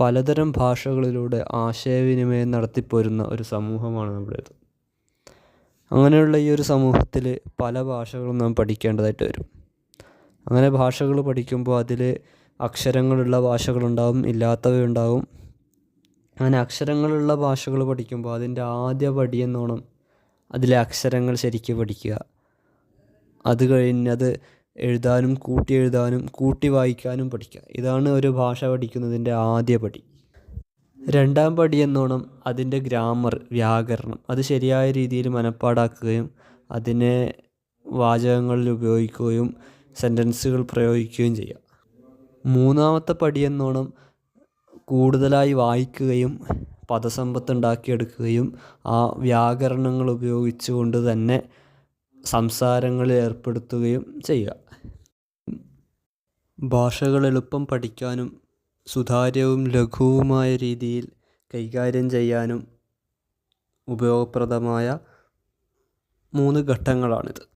പലതരം ഭാഷകളിലൂടെ ആശയവിനിമയം നടത്തിപ്പോരുന്ന ഒരു സമൂഹമാണ് നമ്മുടേത്. അങ്ങനെയുള്ള ഈ ഒരു സമൂഹത്തിൽ പല ഭാഷകളും നാം പഠിക്കേണ്ടതായിട്ട് വരും. അങ്ങനെ ഭാഷകൾ പഠിക്കുമ്പോൾ അതിൽ അക്ഷരങ്ങളുള്ള ഭാഷകളുണ്ടാവും ഇല്ലാത്തവയുണ്ടാവും. അങ്ങനെ അക്ഷരങ്ങളുള്ള ഭാഷകൾ പഠിക്കുമ്പോൾ അതിന്റെ ആദ്യ പടി എന്നോണം അതിലെ അക്ഷരങ്ങൾ ശരിക്കും പഠിക്കുക. അത് കഴിഞ്ഞത് എഴുതാനും കൂട്ടി എഴുതാനും കൂട്ടി വായിക്കാനും പഠിക്കുക. ഇതാണ് ഒരു ഭാഷ പഠിക്കുന്നതിന്റെ ആദ്യ പടി. രണ്ടാം പടി എന്നോണം അതിന്റെ ഗ്രാമർ വ്യാകരണം. അത് ശരിയായ രീതിയിൽ മനപ്പാടാക്കുകയും അതിനെ വാചകങ്ങളിൽ ഉപയോഗിക്കുകയും സെന്റൻസുകൾ പ്രയോഗിക്കുകയും ചെയ്യുക. മൂന്നാമത്തെ പടി എന്നോണം കൂടുതലായി വായിക്കുകയും പദസമ്പത്ത് ഉണ്ടാക്കിയെടുക്കുകയും ആ വ്യാകരണങ്ങൾ ഉപയോഗിച്ചുകൊണ്ട് തന്നെ സംസാരങ്ങളിൽ ഏർപ്പെടുത്തുകയും ചെയ്യുക. ഭാഷകൾ എളുപ്പം പഠിക്കാനും സുതാര്യവും ലഘുവുമായ രീതിയിൽ കൈകാര്യം ചെയ്യാനും ഉപയോഗപ്രദമായ മൂന്ന് ഘട്ടങ്ങളാണിത്.